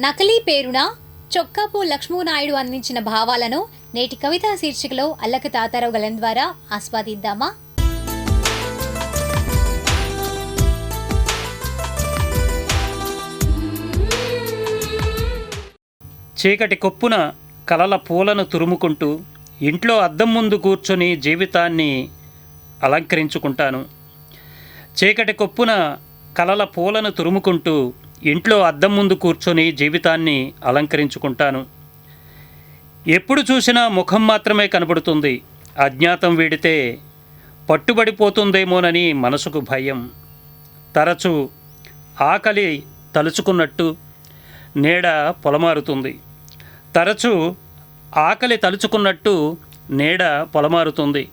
నకిలీ పేరున చొక్కాపు లక్ష్మీనాయుడు అందించిన భావాలను నేటి కవితా శీర్షికలో అల్లక తాతారావు గలం ద్వారా ఆస్వాదిద్దామా? చీకటి కొప్పున కలల పూలను తురుముకుంటూ ఇంట్లో అద్దం ముందు కూర్చొని జీవితాన్ని అలంకరించుకుంటాను. చీకటి కొప్పున కలల పూలను తురుముకుంటూ ఇంట్లో అద్దం ముందు కూర్చొని జీవితాన్ని అలంకరించుకుంటాను. ఎప్పుడు చూసినా ముఖం మాత్రమే కనబడుతుంది. అజ్ఞాతం వీడితే పట్టుబడిపోతుందేమోనని మనసుకు భయం. తరచు ఆకలి తలుచుకున్నట్టు నీడ పొలమారుతుంది. తరచు ఆకలి తలుచుకున్నట్టు నీడ పొలమారుతుంది.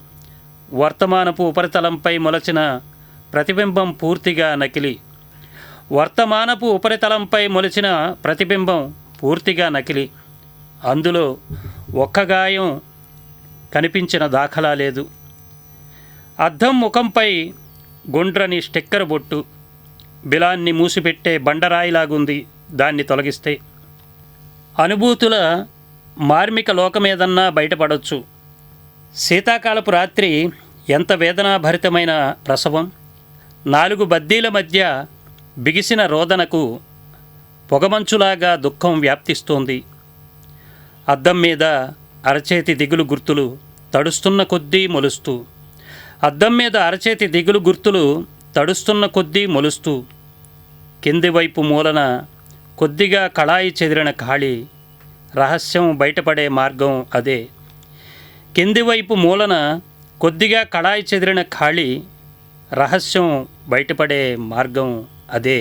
వర్తమానపు ఉపరితలంపై మొలచిన ప్రతిబింబం పూర్తిగా నకిలీ. వర్తమానపు ఉపరితలంపై మొలిచిన ప్రతిబింబం పూర్తిగా నకిలీ. అందులో ఒక్క గాయం కనిపించిన దాఖలా లేదు. అద్దం ముఖంపై గుండ్రని స్టిక్కర్ బొట్టు బిలాన్ని మూసిపెట్టే బండరాయిలాగుంది దాన్ని తొలగిస్తే. అనుభూతుల మార్మిక లోకమేదన్నా బయటపడొచ్చు. శీతాకాలపు రాత్రి ఎంత వేదనాభరితమైన ప్రసవం. నాలుగు బద్దీల మధ్య బిగిసిన రోదనకు పొగమంచులాగా దుఃఖం వ్యాప్తిస్తోంది. అద్దం మీద అరచేతి దిగులు గుర్తులు తడుస్తున్న కొద్దీ మొలుస్తూ అద్దం మీద అరచేతి దిగులు గుర్తులు తడుస్తున్న కొద్దీ మొలుస్తూ కింది వైపు మూలన కొద్దిగా కళాయి చెదిరిన ఖాళీ రహస్యం బయటపడే మార్గం అదే. కింది వైపు మూలన కొద్దిగా కళాయి చెదిరిన ఖాళీ రహస్యం బయటపడే మార్గం అదే